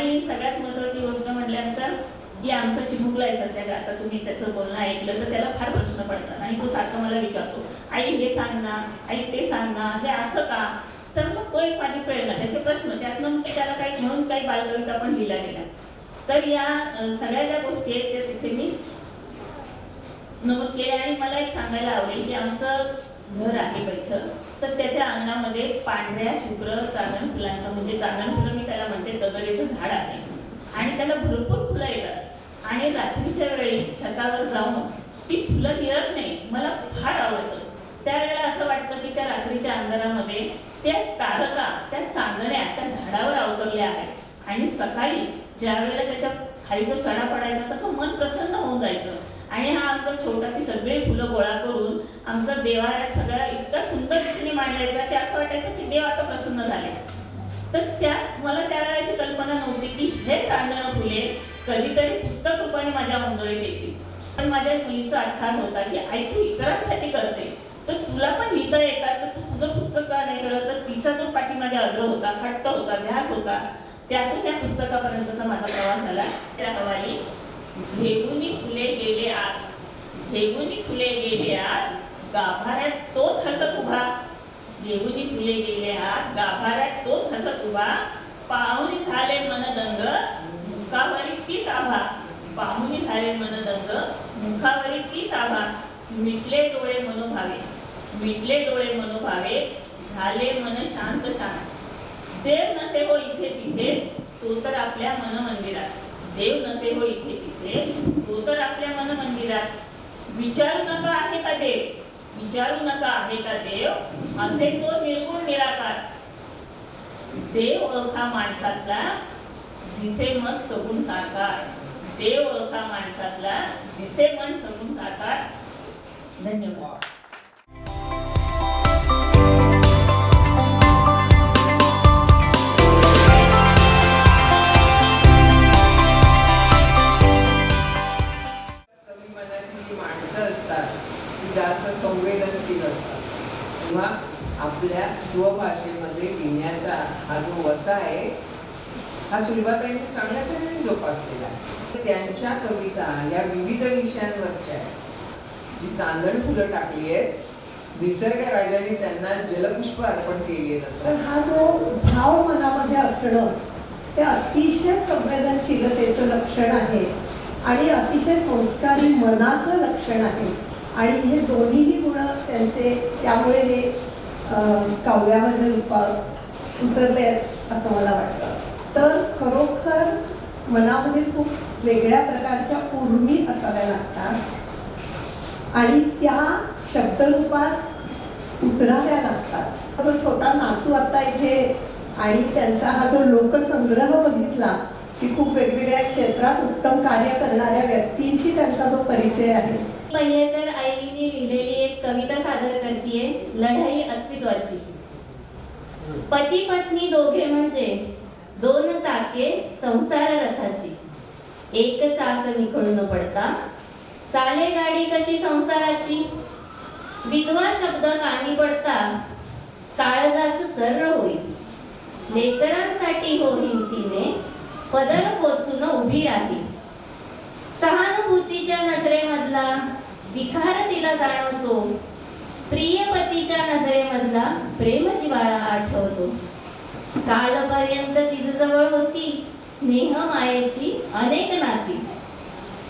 आणि सगळ्यात महत्वाची गोष्ट म्हटल्यानंतर जे आमचं चिमुकला आहे सध्या आता तुम्ही त्याचं बोलणं ऐकलं तर त्याला फार प्रश्न पडतात आणि तो सारखं मला विचारतो आई हे सांग ना आई ते सांग ना हे असं का? तर मग तो एक माझी प्रेरणा त्याचे प्रश्न त्यातनं मग त्याला काही म्हणून काही बालकविता पण लिहिल्या गेल्या. तर या सगळ्या ज्या गोष्टी आहेत त्या तिथे मी नमूद केले आणि मला एक सांगायला आवडेल की आमचं घर आहे बैठक. तर त्याच्या अंगणामध्ये पांढऱ्या शुभ्र चांदण फुलांचं म्हणजे चांदण फुलं मी त्याला म्हणते दगडीचं झाड आहे. आणि त्याला भरपूर फुलं येतात. आणि रात्रीच्या वेळी छतावर जाऊन ती फुलं निरत नाही मला फार आवडतं. त्यावेळेला असं वाटतं की त्या रात्रीच्या अंधारामध्ये त्या तारका त्या चांदण्या त्या झाडावर अवतरल्या आहेत. आणि सकाळी ज्या वेळेला त्याच्याखाली तो सडा पडायचा तसं मन प्रसन्न होऊन जायचं. आणि हा आमचा छोटा ती सगळी फुलं गोळा करून आमचा देवाऱ्यात सगळा इतका सुंदर रीतीने मांडायचा की असं वाटायचं की देव आता प्रसन्न झाले तर त्या मला त्यावेळेला अशी कल्पना नव्हती की हे तांदळ फुले कधीतरी पुस्तक रूपाने माझ्या मंडळीत येतील. पण माझ्या मुलीचा अट्ठास होता की आई तू इतरांसाठी करते. तर तुला पण लिहिता येतात तर तू तुझं पुस्तक का नाही करत? तर तिचा जो पाठी माझ्या अग्र होता हट्ट होता ध्यास होता त्यातून त्या पुस्तकापर्यंतचा माझा प्रवास झाला. त्या हवाली भेगुनी फुले गेले आत. भेगुनी फुले गेले आत गाभाऱ्यात तोच हसत उभा. घेऊनी फुले गेले आत गाभाऱ्यात तोच हसत उभा. पाहुणी झाले मन दंग मुखावरी तीच आभा. पाहुणी झाले मन दंग मुखावरी तीच आभा. मिटले डोळे मनोभावे. मिटले डोळे मनोभावे झाले मन शांत शांत. देव नसे हो इथे तिथे तो तर आपल्या मन मंदिरात देव नसे हो इथे तिथे. तो तर आपल्या मन मंदिरात. विचारू नका आहे का देव? विचारू नका आहे का देव? असे तो निर्गुण निराकार. देव ओळखा माणसातला दिसे मन सगुण साकार. देव ओळखा माणसातला दिसे मन सगुण साकार. धन्यवाद. स्वभाषेमध्ये लिहिण्याचा हा जो वसा आहे हा सुलभाताईंनी चांगल्या तऱ्हेने जोपासलेला आहे. त्यांच्या कविता या विविध विषयांवरच्या आहेत. जी चांदण फुलं टाकली आहेत निसर्ग राजाने त्यांना जलपुष्प अर्पण केली आहेत तर हा जो भाव मनामध्ये असणं ते अतिशय संवेदनशीलतेचं लक्षण आहे आणि अतिशय संस्कारी मनाचं लक्षण आहे. आणि हे दोन्हीही गुण त्यांचे त्यामुळे हे काव्यामध्ये रूपा उतरले आहेत असं मला वाटतं. तर खरोखर मनामध्ये खूप वेगळ्या प्रकारच्या उर्मी असाव्या लागतात. आणि त्या शब्दरूपात उतराव्या लागतात. जो छोटा नातू आता इथे आणि त्यांचा हा जो लोकसंग्रह बघितला की खूप वेगवेगळ्या क्षेत्रात उत्तम कार्य करणाऱ्या व्यक्तींशी त्यांचा जो परिचय आहे. पहिले तर आईने लिहिलेली कविता सादर करतीये लढाई अस्तित्वाची. पती पत्नी दोघे म्हणजे दोन चाके संसार रथाची एक चाक निखळून न पडता चाले गाडी कशी संसाराची? विधवा शब्द कानी पडता काळजात चर्र होईल लेकरांसाठी हो हिमतीने पदर पोचून उभी राहील सहानुभूतीच्या नजरेमधला विकार तिला जाणवतो. प्रियपतीच्या नजरेमधला प्रेमजिवाळा आठवतो. कालपर्यंत तिच्याजवळ होती स्नेह मायेची अनेक नाती.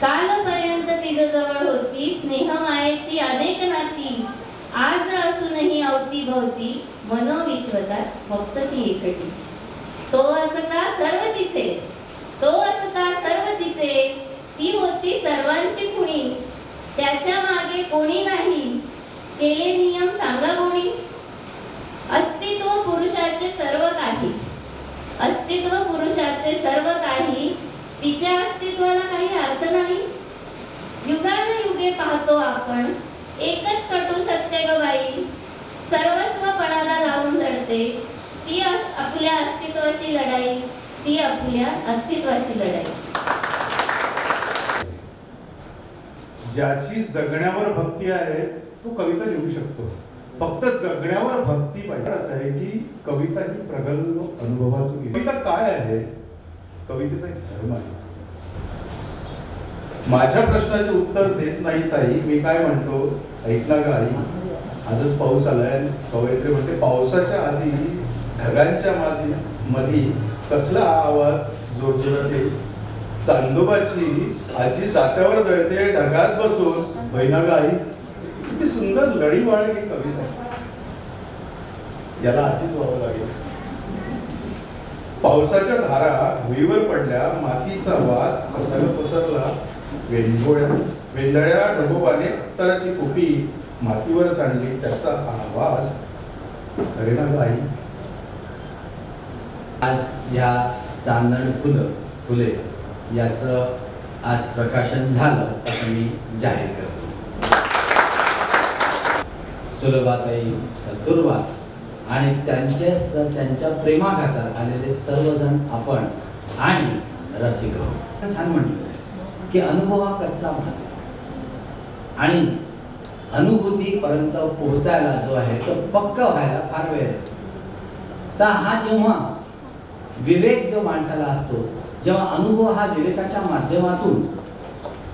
कालपर्यंत तिच्याजवळ होती स्नेह मायेची अनेक नाती. आज असूनही अवतीभवती मनोविश्वतात फक्त ती एकटी. तो असता सर्व तिचे. तो असता सर्व तिचे. ती होती सर्वांची कुणी. त्याच्यामागे कोणी नाही केले नियम सांगा कोणी? अस्तित्व पुरुषाचे सर्व काही. अस्तित्व पुरुषाचे सर्व काही तिच्या अस्तित्वाला काही अर्थ नाही? युगानुयुगे पाहतो आपण एकच कटू सत्य ग बाई. सर्वस्व पणाला लावून धरते ती आपल्या अस्तित्वाची लढाई ती आपल्या अस्तित्वाची लढाई. ज्याची जगण्यावर भक्ती आहे तो कविता लिहू शकतो. फक्त जगण्यावर भक्ती पाहिजे असं आहे की कविता ही प्रगल्भ अनुभवातून कविता काय आहे? कवितेचा एक धर्म आहे. माझ्या प्रश्नाचे उत्तर देत नाही ताई. मी काय म्हणतो? ऐकना गाई. आई आजच पाऊस आलाय कवयित्री म्हणते पावसाच्या आधी ढगांच्या माझी मधी कसला आवाज जोरजोरात येईल? चांदोबाची आजी जात्यावर दळते ढगात बसून बहिणा आई किती सुंदर लढीवाळ ही कविता याला आजीच व्हावं लागेल. पावसाच्या धारा भुईवर पडल्या मातीचा वास पसरला पसरला. वेंगोळ्या वेंदळ्या ढगोबाने अत्तराची कोपी मातीवर सांडली त्याचा आवाज. अरे आई आज ह्या चांदण फुलं फुले. याचं आज प्रकाशन झालं असं मी जाहीर करतो. सुलभाताई सदुर्वा आणि त्यांचे स त्यांच्या प्रेमाघातात आलेले सर्वजण आपण आणि रसिक छान म्हटलं आहे की अनुभव हा कच्चा भाग आणि अनुभूतीपर्यंत पोहोचायला जो आहे तो पक्क व्हायला फार वेळ आहे. तर हा जेव्हा विवेक जो माणसाला असतो जेव्हा अनुभव हा विवेकाच्या माध्यमातून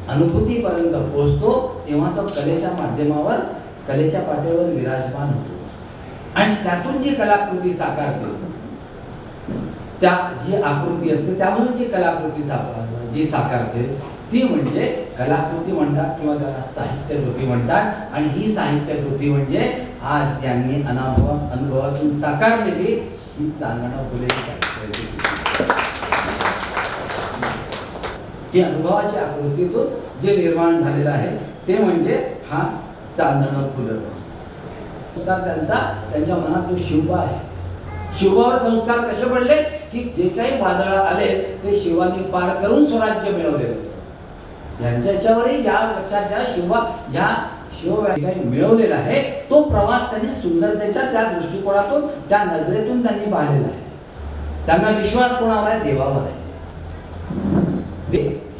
अनुभूतीपर्यंत पोहोचतो तेव्हा तो कलेच्या माध्यमावर कलेच्या पातळीवर विराजमान होतो. आणि त्यातून जी कलाकृती साकारते त्या जी आकृती असते त्यामधून जी कलाकृती साकार जी साकारते ती म्हणजे कलाकृती म्हणतात किंवा त्याला साहित्य कृती म्हणतात. आणि ही साहित्य कृती म्हणजे आज यांनी अनाभव अनुभवातून साकारलेली ही चांदणा फुले साहित्य ही अनुभवाच्या आकृतीतून जे निर्माण झालेलं आहे ते म्हणजे हा चांदणं फुलं. संस्कार त्यांचा त्यांच्या मनात तो शिवबा आहे. शिवावर संस्कार कसे पडले? की जे काही वादळ आले ते शिवानी पार करून स्वराज्य मिळवलेलं होतं यांच्या याच्यावरही या लक्षात घ्या शिवा या शिव काही मिळवलेला आहे तो प्रवास त्यांनी सुंदरतेच्या त्या दृष्टिकोनातून त्या नजरेतून त्यांनी पाहिलेला आहे. त्यांना विश्वास कोणावर आहे? देवावर आहे.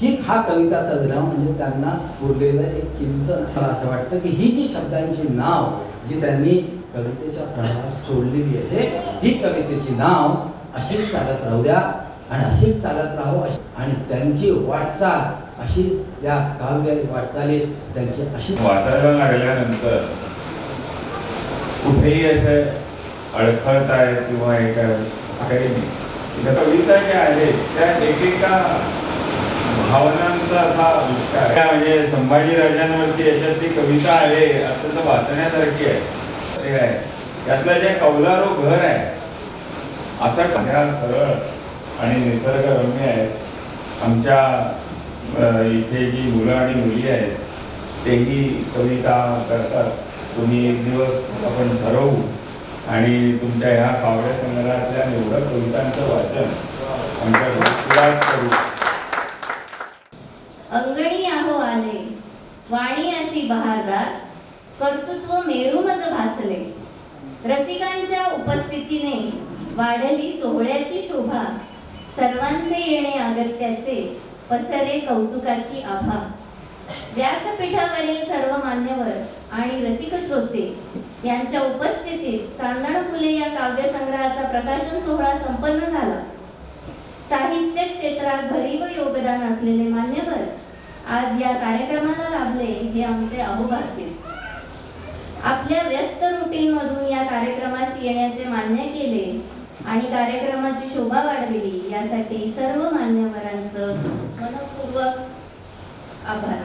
ही हा कविता संग्रह म्हणजे त्यांना स्फुरलेलं एक चिंतन मला असं वाटतं की ही जी शब्दांची नाव जी त्यांनी कवितेच्या प्रवाहात सोडलेली आहे ही कवितेची नाव अशीच चालत राहू द्या आणि अशीच चालत राहू आणि त्यांची वाटचाल अशीच या काव्य वाटचालीत त्यांची अशीच वाचायला लागल्यानंतर कुठेही असं अडखळत आहे किंवा हे काय काही नाही. कविता ज्या आहेत त्या एकेका भावनांचा असा आविष्कार आहे. म्हणजे संभाजी राजांवरती याच्यातली कविता आहे अत्यंत वाचण्यासारखी आहे. हे आहे. त्यातलं जे कौलारो घर आहे असा ह्या सरळ आणि निसर्गरम्य आहे. आमच्या इथे जी मुलं आणि मुली आहेत तेही कविता करतात. तुम्ही एक दिवस आपण ठरवू आणि तुमच्या ह्या काव्य संग्रहातल्या निवडक कवितांचं वाचन आमच्या करू अंगणी आहो आले वाणी अशी बहारदार कर्तृत्व मेरू मज भासले. रसिकांच्या उपस्थितीने वाढली सोहळ्याची शोभा. सर्वांचे येणे अगत्याचे पसरे कौतुकाची आभा. व्यासपीठावरील सर्व मान्यवर आणि रसिक श्रोते यांच्या उपस्थितीत चांदण फुले या काव्यसंग्रहाचा प्रकाशन सोहळा संपन्न झाला. साहित्य क्षेत्रात भरीव योगदान असलेले मान्यवर आज या कार्यक्रमाला लाभले हे आमचे अहोभाग्य आपल्या व्यस्त रुटीन मधून या कार्यक्रमास येण्याचे मान्य केले आणि कार्यक्रमाची शोभा वाढविली यासाठी सर्व मान्यवरांचं मनपूर्वक आभार.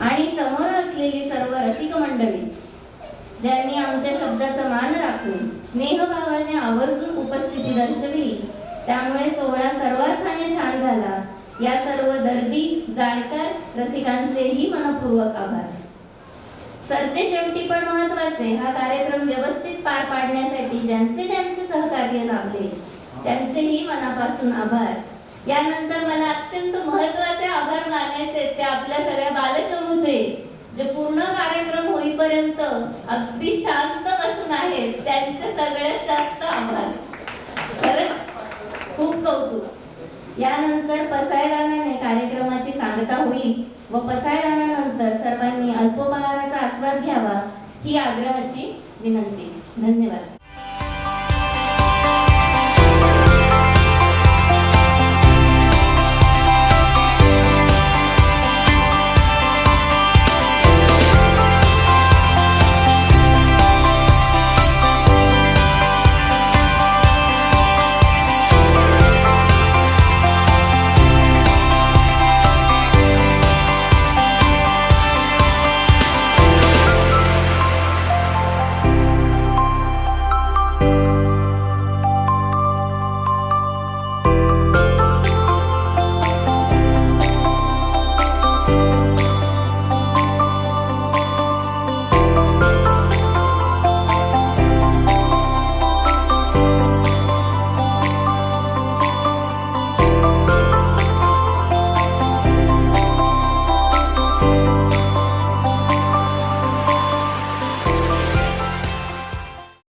आणि समोर असलेली सर्व रसिक मंडळी ज्यांनी आमच्या शब्दाचा मान राखून स्नेहभावाने आवर्जून उपस्थिती दर्शविली त्यामुळे सोहळा सर्वार्थाने छान झाला. या सर्व दर्दी जाणकार रसिकांचेही मनपूर्वक आभार. सरते शेवटी पण महत्त्वाचे हा कार्यक्रम व्यवस्थित पार पाडण्यासाठी ज्यांचे ज्यांचे सहकार्य लाभले त्यांचेही मनापासून आभार. यानंतर मला अत्यंत महत्त्वाचे आभार मानायचे ते आपल्या सगळ्या बालचमूचे जे पूर्ण कार्यक्रम होईपर्यंत अगदी शांत बसून आहेत त्यांचे सगळ्यात जास्त आभार. खरंच खूप कौतुक. यानंतर पसायदानाने कार्यक्रमाची सांगता होईल व पसायदानानंतर सर्वांनी अल्पोपहाराचा आस्वाद घ्यावा ही आग्रहाची विनंती. धन्यवाद.